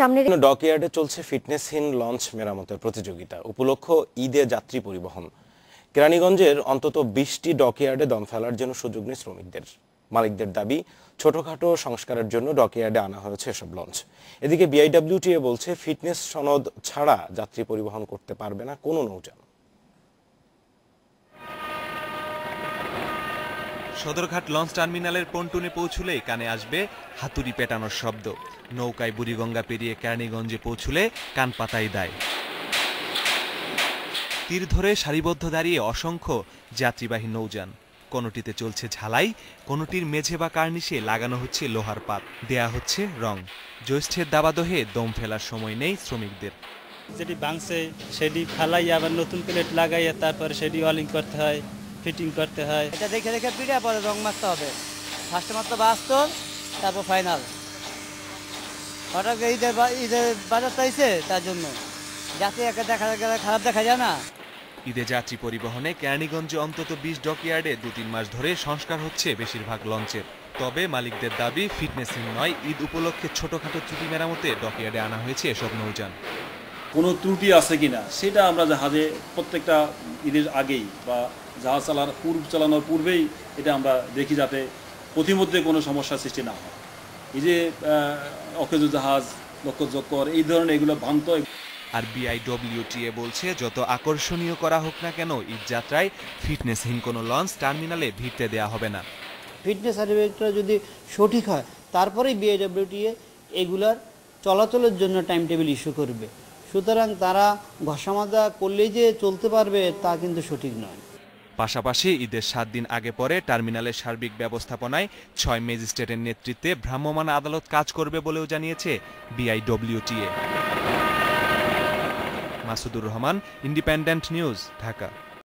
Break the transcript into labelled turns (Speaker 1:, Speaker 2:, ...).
Speaker 1: সামনে
Speaker 2: ডকইয়ার্ডে চলছে ফিটনেসহীন লঞ্চ মেরামতের প্রতিযোগিতা, উপলক্ষ ঈদে যাত্রী পরিবহন। কেরানীগঞ্জের অন্তত বিশটি ডকইয়ার্ডে দম ফেলার জন্য সুযোগ নেই শ্রমিকদের। মালিকদের দাবি, ছোটখাটো সংস্কারের জন্য ডকইয়ার্ডে আনা হয়েছে এসব লঞ্চ। এদিকে বিআইডব্লিউটিএ বলছে, ফিটনেস সনদ ছাড়া যাত্রী পরিবহন করতে পারবে না কোনো নৌযান।
Speaker 3: সদরঘাট লঞ্চ টার্মিনালের পন্টুনে পৌঁছলে কানে আসবে হাতুড়ি পেটানোর শব্দ। নৌকায় বুড়িগঙ্গা পেরিয়ে কেরানীগঞ্জে পৌঁছলে কান পাতাই দেয়। তীর ধরে সারিবদ্ধ দাঁড়িয়ে অসংখ্য যাত্রীবাহী নৌযান। কোনোটিতে চলছে ঝালাই, কোনোটির মেঝে বা কার্নিশে লাগানো হচ্ছে লোহার পাত। দেয়া হচ্ছে রং। জ্যৈষ্ঠের দাবাদহে দম ফেলার সময় নেই শ্রমিকদের।
Speaker 4: যেটি ভাঙছে, সেটি ফালাই আবার নতুন প্লেট লাগাইয়া তারপরে সেটি ওয়ালিং করতে হয়। ফিটিং করতে হয়।
Speaker 5: এটা দেখে দেখে পিড়ে পরে রং মারতে হবে। ফার্স্টে মারতে হবে আস্তর তারপর ফাইনাল হঠাৎ ঈদের বা- ঈদের বাজার চাইছে তার জন্য। যাতে একে দেখা গেলে খারাপ দেখা যায় না।
Speaker 3: ঈদে যাত্রী পরিবহনে কেরানীগঞ্জে অন্তত বিশ ডকইয়ার্ডে দু তিন মাস ধরে সংস্কার হচ্ছে বেশিরভাগ লঞ্চের। তবে মালিকদের দাবি ফিটনেসহীন নয় ঈদ উপলক্ষে ছোটখাটো ত্রুটি মেরামতে ডকইয়ার্ডে আনা হয়েছে এসব নৌযান।
Speaker 6: কোনো ত্রুটি আছে কিনা সেটা আমরা জাহাজে প্রত্যেকটা ঈদের আগেই বা জাহাজ চালার পূর্ব চালানোর পূর্বেই এটা আমরা দেখি যাতে প্রতিমধ্যে কোনো সমস্যার সৃষ্টি না হয়। এই যে অকেজ জাহাজ লক্ষ্যচক্কর এই ধরনের এগুলো ভ্রান্ত
Speaker 3: আর বিআইডব্লিউটিএ বলছে যত আকর্ষণীয় করা হোক না কেন ঈদ যাত্রায় ফিটনেসহীন কোনো লঞ্চ টার্মিনালে ভিড়তে দেয়া হবে না।
Speaker 5: ফিটনেস সার্টিফিকেটটা যদি সঠিক হয় তারপরেই বিএডব্লিউটিএ এগুলার চলাচলের জন্য টাইম টেবিল ইস্যু করবে। সুতরাং তারা ঘষামাজা করলেই যে চলতে পারবে, তা কিন্তু সঠিক নয়।
Speaker 3: পাশাপাশি ঈদের সাত দিন আগে পরে টার্মিনালের সার্বিক ব্যবস্থাপনায় ছয় ম্যাজিস্ট্রেটের নেতৃত্বে ভ্রাম্যমান আদালত কাজ করবে বলেও জানিয়েছে BIWTA. Masudur Rahman, independent news, Dhaka.